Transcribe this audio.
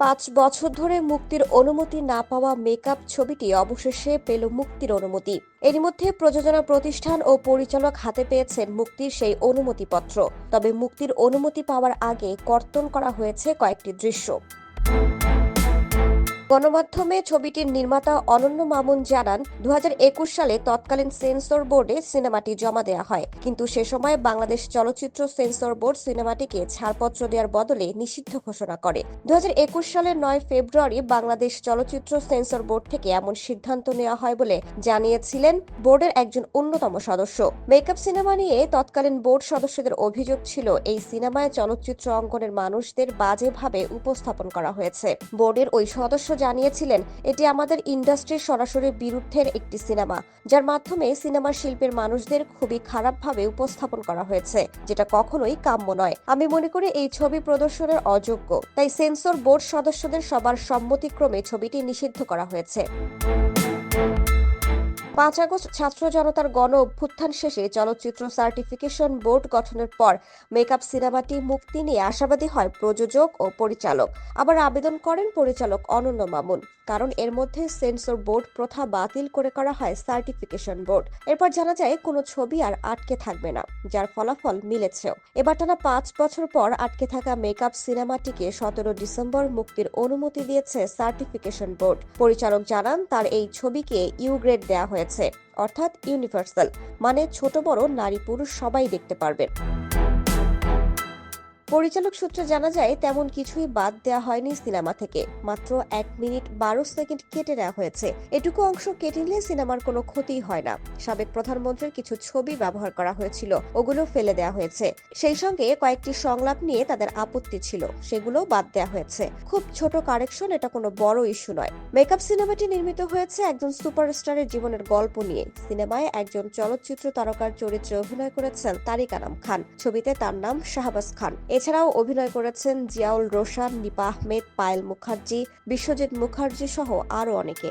পাঁচ বছর ধরে মুক্তির অনুমতি না পাওয়া মেকআপ ছবিটি অবশেষে পেল মুক্তির অনুমতি। এর মধ্যে প্রযোজনা প্রতিষ্ঠান ও পরিচালক হাতে পেয়েছেন মুক্তির সেই অনুমতিপত্র। তবে মুক্তির অনুমতি পাওয়ার আগে কর্তন করা হয়েছে কয়েকটি দৃশ্য। গণমাধ্যমে ছবিটির নির্মাতা অনন্য মামুন জানান দু হাজার একুশ সালে তৎকালীন সেন্সর বোর্ডে সিনেমাটি জমা দেওয়া হয়। কিন্তু সে সময় বাংলাদেশ চলচ্চিত্র সেন্সর বোর্ড সিনেমাটিকে ছাড়পত্র দেওয়ার বদলে নিষিদ্ধ ঘোষণা করে। দু সালের নয় ফেব্রুয়ারি বাংলাদেশ চলচ্চিত্র সেন্সর বোর্ড থেকে এমন সিদ্ধান্ত নেওয়া হয় বলে জানিয়েছিলেন বোর্ডের একজন অন্যতম সদস্য। মেকআপ সিনেমা নিয়ে তৎকালীন বোর্ড সদস্যদের অভিযোগ ছিল, এই সিনেমায় চলচ্চিত্র অঙ্গনের মানুষদের বাজেভাবে উপস্থাপন করা হয়েছে। বোর্ডের ওই সদস্য জানিয়েছিলেন, এটি আমাদের ইন্ডাস্ট্রির সরাসরি বিরুদ্ধের একটি সিনেমা, যার মাধ্যমে সিনেমা শিল্পের মানুষদের খুবই খারাপভাবে উপস্থাপন করা হয়েছে, যেটা কখনোই কাম্য নয়। আমি মনে করি এই ছবি প্রদর্শনের অযোগ্য, তাই সেন্সর বোর্ড সদস্যদের সবার সম্মতিক্রমে ছবিটি নিষিদ্ধ করা হয়েছে। পাঁচ আগস্ট ছাত্র জনতার গণ অভ্যুত্থান শেষে চলচ্চিত্র সার্টিফিকেশন বোর্ড গঠনের পর মেকআপ সিনেমাটি মুক্তি নিয়ে আশাবাদী হয় প্রযোজক ও পরিচালক। আবার আবেদন করেন পরিচালক অনন্য মামুন। কারণ এর মধ্যে সেন্সর বোর্ড প্রথা বাতিল করে করা হয় সার্টিফিকেশন বোর্ড। এরপর জানা যায়, কোনো ছবি আর আটকে থাকবে না, যার ফলাফল মিলেছেও এবার টানা পাঁচ বছর পর আটকে থাকা মেকআপ সিনেমাটিকে সতেরো ডিসেম্বর মুক্তির অনুমতি দিয়েছে সার্টিফিকেশন বোর্ড। পরিচালক জানান, তার এই ছবিকে ইউ গ্রেড দেওয়া হয়েছে। অর্থাৎ ইউনিভার্সাল মানে ছোট বড় নারী পুরুষ সবাই দেখতে পারবেন পরিচালক সূত্রে জানা যায়, তেমন কিছুই বাদ দেওয়া হয়নি সিনেমা থেকে। মাত্র এক মিনিট বারো সেকেন্ড কেটে নেওয়া হয়েছে। এটুকু অংশ কেটে নিলে সিনেমার কোনো ক্ষতি হয় না। সাবেক প্রধানমন্ত্রীর কিছু ছবি ব্যবহার করা হয়েছিল, ওগুলো ফেলে দেওয়া হয়েছে। সেই সঙ্গে কয়েকটি সংলাপ নিয়ে তাদের আপত্তি ছিল, সেগুলো বাদ দেওয়া হয়েছে। খুব ছোট কারেকশন, এটা কোনো বড় ইস্যু নয়। মেকআপ সিনেমাটি নির্মিত হয়েছে একজন সুপারস্টারের জীবনের গল্প নিয়ে। সিনেমায় একজন চলচ্চিত্র তারকার চরিত্রে অভিনয় করেছেন তারিক খান। ছবিতে তার নাম শাহবাজ খান। এছাড়াও অভিনয় করেছেন জিয়াউল রোশান নিপা আহমেদ পায়েল মুখার্জি বিশ্বজিৎ মুখার্জি সহ আরও অনেকে।